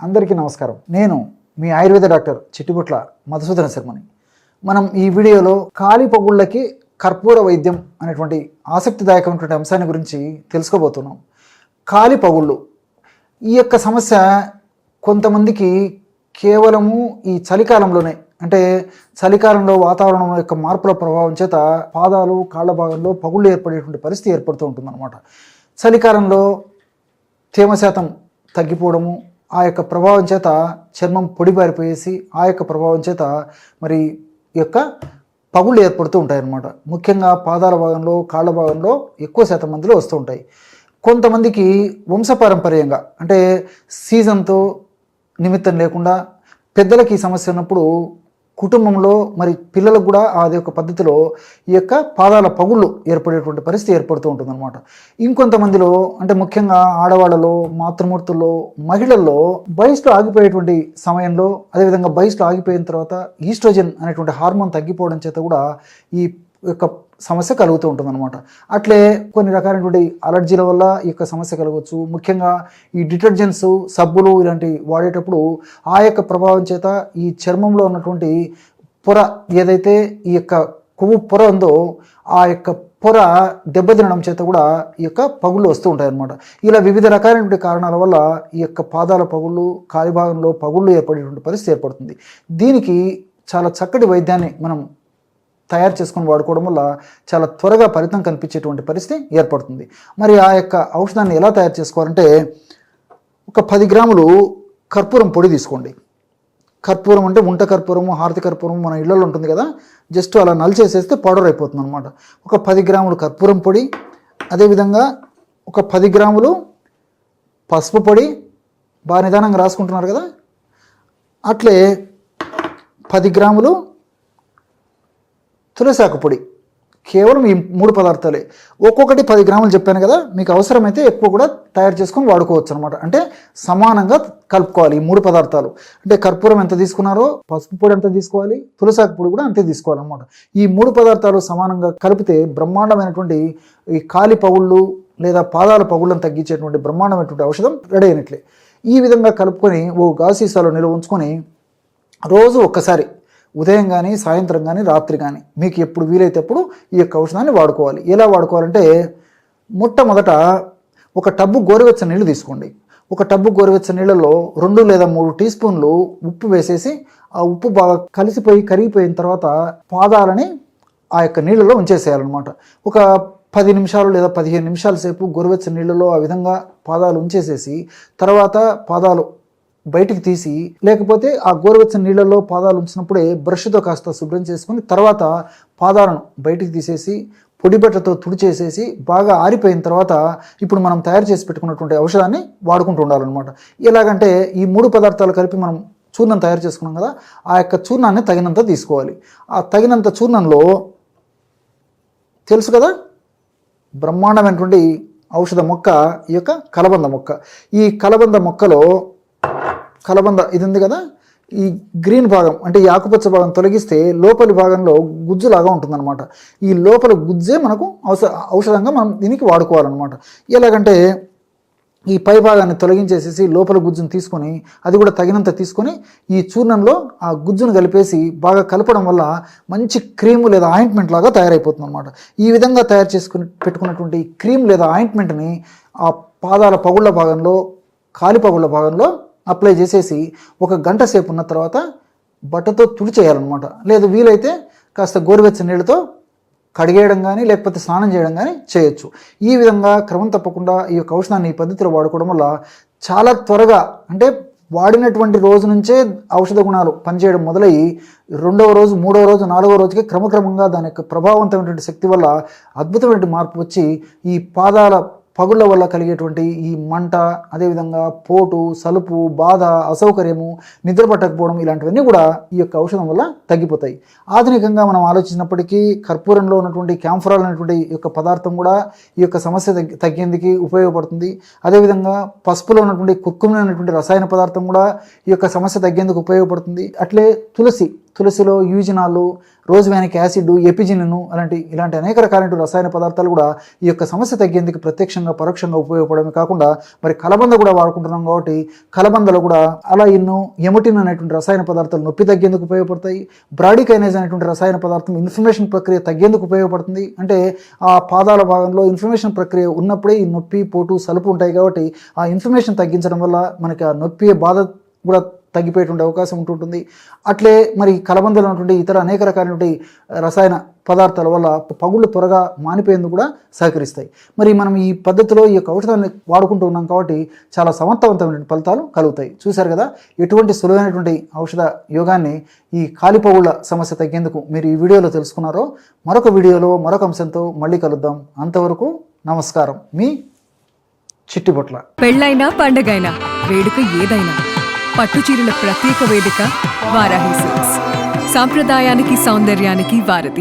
అందరికీ నమస్కారం. నేను మీ ఆయుర్వేద డాక్టర్ చిట్టిబుట్ల మధుసూదన శర్మని. మనం ఈ వీడియోలో కాలి పగుళ్ళకి కర్పూర వైద్యం అనేటువంటి ఆసక్తిదాయకమైనటువంటి అంశాన్ని గురించి తెలుసుకోబోతున్నాం. కాలి పగుళ్ళు. ఈ యొక్క సమస్య కొంతమందికి కేవలము ఈ చలికాలంలోనే అంటే చలికాలంలో వాతావరణం యొక్క మార్పుల ప్రభావం చేత పాదాలు కాళ్ళ భాగంలో పగుళ్ళు ఏర్పడేటువంటి పరిస్థితి ఏర్పడుతూ ఉంటుందన్నమాట. చలికాలంలో తేమ శాతం తగ్గిపోవడము ఆ యొక్క ప్రభావం చేత చర్మం పొడిబారిపోయేసి ఆ యొక్క ప్రభావం చేత మరి యొక్క పగుళ్ళు ఏర్పడుతూ ఉంటాయి అన్నమాట ముఖ్యంగా పాదాల భాగంలో కాళ్ళ భాగంలో ఎక్కువ శాతం మందిలో వస్తూ ఉంటాయి. కొంతమందికి వంశపారంపర్యంగా అంటే సీజన్తో నిమిత్తం లేకుండా పెద్దలకి సమస్య ఉన్నప్పుడు కుటుంబంలో మరి పిల్లలకు కూడా అది యొక్క పద్ధతిలో ఈ యొక్క పాదాల పగుళ్ళు ఏర్పడేటువంటి పరిస్థితి ఏర్పడుతూ ఉంటుందన్నమాట. ఇంకొంతమందిలో అంటే ముఖ్యంగా ఆడవాళ్ళలో మాతృమూర్తుల్లో మహిళల్లో బయస్లో ఆగిపోయేటువంటి సమయంలో అదేవిధంగా బయస్లో ఆగిపోయిన తర్వాత ఈస్ట్రోజన్ అనేటువంటి హార్మోన్ తగ్గిపోవడం చేత కూడా ఈ యొక్క సమస్య కలుగుతూ ఉంటుంది అనమాట అట్లే కొన్ని రకాలైనటువంటి అలర్జీల వల్ల ఈ యొక్క సమస్య కలగవచ్చు. ముఖ్యంగా ఈ డిటర్జెంట్స్ సబ్బులు ఇలాంటివి వాడేటప్పుడు ఆ యొక్క ప్రభావం చేత ఈ చర్మంలో ఉన్నటువంటి పొర ఏదైతే ఈ యొక్క కొవ్వు పొర ఉందో ఆ యొక్క పొర దెబ్బతినడం చేత కూడా ఈ యొక్క పగుళ్ళు వస్తూ ఉంటాయి అన్నమాట ఇలా వివిధ రకాలైనటువంటి కారణాల వల్ల ఈ యొక్క పాదాల పగుళ్ళు కాలి భాగంలో పగుళ్ళు ఏర్పడేటువంటి పరిస్థితి ఏర్పడుతుంది. దీనికి చాలా చక్కటి వైద్యాన్ని మనం తయారు చేసుకొని వాడుకోవడం వల్ల చాలా త్వరగా ఫలితం కనిపించేటువంటి పరిస్థితి ఏర్పడుతుంది. మరి ఆ యొక్క ఔషధాన్ని ఎలా తయారు చేసుకోవాలంటే ఒక పది గ్రాములు కర్పూరం పొడి తీసుకోండి. కర్పూరం అంటే ఉంట కర్పూరము హారతి కర్పూరము మన ఇళ్ళలో ఉంటుంది కదా జస్ట్ అలా నలిచేసేస్తే పౌడర్ అయిపోతుంది అనమాట ఒక పది గ్రాములు కర్పూరం పొడి అదేవిధంగా ఒక పది గ్రాములు పసుపు పొడి బాగా నిదానంగా రాసుకుంటున్నారు కదా అట్లే పది గ్రాములు తులసాకు పొడి. కేవలం ఈ మూడు పదార్థాలే. ఒక్కొక్కటి పది గ్రాములు చెప్పాను కదా మీకు అవసరమైతే ఎక్కువ కూడా తయారు చేసుకొని వాడుకోవచ్చు అనమాట అంటే సమానంగా కలుపుకోవాలి ఈ మూడు పదార్థాలు. అంటే కర్పూరం ఎంత తీసుకున్నారో పసుపు పొడి ఎంత తీసుకోవాలి తులసాకు పొడి కూడా అంతే తీసుకోవాలన్నమాట. ఈ మూడు పదార్థాలు సమానంగా కలిపితే బ్రహ్మాండమైనటువంటి ఈ కాలి పగుళ్ళు లేదా పాదాల పగుళ్ళను తగ్గించేటువంటి బ్రహ్మాండమైనటువంటి ఔషధం రెడీ అయినట్లే. ఈ విధంగా కలుపుకొని ఓ గాసీసాలో నిల్వ ఉంచుకొని రోజు ఒక్కసారి ఉదయం కానీ సాయంత్రం కానీ రాత్రి కానీ మీకు ఎప్పుడు వీలైతే అప్పుడు ఈ యొక్క ఔషధాన్ని వాడుకోవాలి. ఎలా వాడుకోవాలంటే మొట్టమొదట ఒక టబ్బు గోరువెచ్చని నీళ్ళు తీసుకోండి. ఒక టబ్బు గోరువెచ్చని నీళ్ళలో రెండు లేదా మూడు టీ స్పూన్లు ఉప్పు వేసేసి ఆ ఉప్పు బాగా కలిసిపోయి కరిగిపోయిన తర్వాత పాదాలని ఆ యొక్క నీళ్ళలో ఉంచేసేయాలన్నమాట. ఒక పది నిమిషాలు లేదా పదిహేను నిమిషాల సేపు గోరువెచ్చని నీళ్ళలో ఆ విధంగా పాదాలు ఉంచేసేసి తర్వాత పాదాలు బయటికి తీసి లేకపోతే ఆ గోరువెచ్చని నీళ్ళలో పాదాలు ఉంచినప్పుడే బ్రష్తో కాస్త శుభ్రం చేసుకుని తర్వాత పాదాలను బయటికి తీసేసి పొడిబట్టతో తుడిచేసేసి బాగా ఆరిపోయిన తర్వాత ఇప్పుడు మనం తయారు చేసి పెట్టుకున్నటువంటి ఔషధాన్ని వాడుకుంటూ ఉండాలన్నమాట. ఎలాగంటే ఈ మూడు పదార్థాలు కలిపి మనం చూర్ణం తయారు చేసుకున్నాం కదా ఆ యొక్క చూర్ణాన్ని తగినంత తీసుకోవాలి. ఆ తగినంత చూర్ణంలో తెలుసు కదా బ్రహ్మాండమైనటువంటి ఔషధ మొక్క ఈ యొక్క కలబంద మొక్క. ఈ కలబంద మొక్కలో కలబంద ఇది ఉంది కదా? ఈ గ్రీన్ భాగం అంటే ఈ ఆకుపచ్చ భాగం తొలగిస్తే లోపలి భాగంలో గుజ్జులాగా ఉంటుందన్నమాట. ఈ లోపల గుజ్జే మనకు ఔష ఔషధంగా మనం దీనికి వాడుకోవాలన్నమాట. ఎలాగంటే ఈ పై భాగాన్ని తొలగించేసేసి లోపల గుజ్జును తీసుకొని అది కూడా తగినంత తీసుకొని ఈ చూర్ణంలో ఆ గుజ్జును కలిపేసి బాగా కలపడం వల్ల మంచి క్రీమ్ లేదా ఆయింట్మెంట్ లాగా తయారైపోతుంది అనమాట ఈ విధంగా తయారు చేసుకుని పెట్టుకున్నటువంటి క్రీమ్ లేదా ఆయింట్మెంట్ని ఆ పాదాల పగుళ్ళ భాగంలో కాలి పగుళ్ళ భాగంలో అప్లై చేసేసి ఒక గంట సేపు ఉన్న తర్వాత బట్టతో తుడిచేయాలన్నమాట లేదు వీలైతే కాస్త గోరువెచ్చని నీళ్ళతో కడిగేయడం కానీ లేకపోతే స్నానం చేయడం కానీ చేయొచ్చు. ఈ విధంగా క్రమం తప్పకుండా ఈ యొక్క ఔషధాన్ని ఈ పద్ధతిలో వాడుకోవడం వల్ల చాలా త్వరగా అంటే వాడినటువంటి రోజు నుంచే ఔషధ గుణాలు పనిచేయడం మొదలయ్యి రెండవ రోజు మూడవ రోజు నాలుగవ రోజుకి క్రమక్రమంగా దాని యొక్క ప్రభావవంతమైనటువంటి శక్తి వల్ల అద్భుతమైన మార్పు వచ్చి ఈ పాదాల పగుళ్ళ వల్ల కలిగేటువంటి ఈ మంట అదేవిధంగా పోటు సలుపు బాధ అసౌకర్యము నిద్ర పట్టకపోవడం ఇలాంటివన్నీ కూడా ఈ యొక్క ఔషధం వల్ల తగ్గిపోతాయి. ఆధునికంగా మనం ఆలోచించినప్పటికీ కర్పూరంలో ఉన్నటువంటి క్యాంఫరాల్ అనేటువంటి ఈ యొక్క పదార్థం కూడా ఈ యొక్క సమస్య తగ్గి తగ్గేందుకు ఉపయోగపడుతుంది. అదేవిధంగా పసుపులో ఉన్నటువంటి కుక్కుమిన అనేటువంటి రసాయన పదార్థం కూడా ఈ యొక్క సమస్య తగ్గేందుకు ఉపయోగపడుతుంది. అట్లే తులసి తులసిలో యూజినాలు రోజ్వానిక్ యాసిడ్ ఎపిజిన్ను అలాంటి ఇలాంటి అనేక రకాలైన రసాయన పదార్థాలు కూడా ఈ యొక్క సమస్య తగ్గేందుకు ప్రత్యక్షంగా పరోక్షంగా ఉపయోగపడమే కాకుండా మరి కలబంద కూడా వాడుకుంటున్నాం కాబట్టి కలబందలో కూడా అలా ఎన్నో ఎముటిన్ అనేటువంటి రసాయన పదార్థాలు నొప్పి తగ్గేందుకు ఉపయోగపడతాయి. బ్రాడికైనేజ్ అనేటువంటి రసాయన పదార్థం ఇన్ఫ్లమేషన్ ప్రక్రియ తగ్గేందుకు ఉపయోగపడుతుంది. అంటే ఆ పాదాల భాగంలో ఇన్ఫ్లమేషన్ ప్రక్రియ ఉన్నప్పుడే ఈ నొప్పి పోటు సలుపు ఉంటాయి కాబట్టి ఆ ఇన్ఫ్లమేషన్ తగ్గించడం వల్ల మనకి ఆ నొప్పి బాధ కూడా తగ్గిపోయేటువంటి అవకాశం ఉంటుంటుంది. అట్లే మరి కలబందలు ఉన్నటువంటి ఇతర అనేక రకాలైనటువంటి రసాయన పదార్థాల వల్ల పగుళ్ళు త్వరగా మానిపోయేందుకు కూడా సహకరిస్తాయి. మరి మనం ఈ పద్ధతిలో ఈ యొక్క ఔషధాన్ని వాడుకుంటూ ఉన్నాం కాబట్టి చాలా సమర్థవంతమైన ఫలితాలు కలుగుతాయి. చూశారు కదా ఎటువంటి సులువైనటువంటి ఔషధ యోగాన్ని ఈ కాలిపగుళ్ళ సమస్య తగ్గేందుకు మీరు ఈ వీడియోలో తెలుసుకున్నారో మరొక వీడియోలో మరొక అంశంతో మళ్ళీ కలుద్దాం. అంతవరకు నమస్కారం. మీ చిట్టిబొట్ల. పెళ్ళైనా పండగైనా వేడుక ఏదైనా పట్టు చీరల ప్రత్యేక వేదిక వారాహి సిల్క్స్. సాంప్రదాయానికి సౌందర్యానికి వారధి.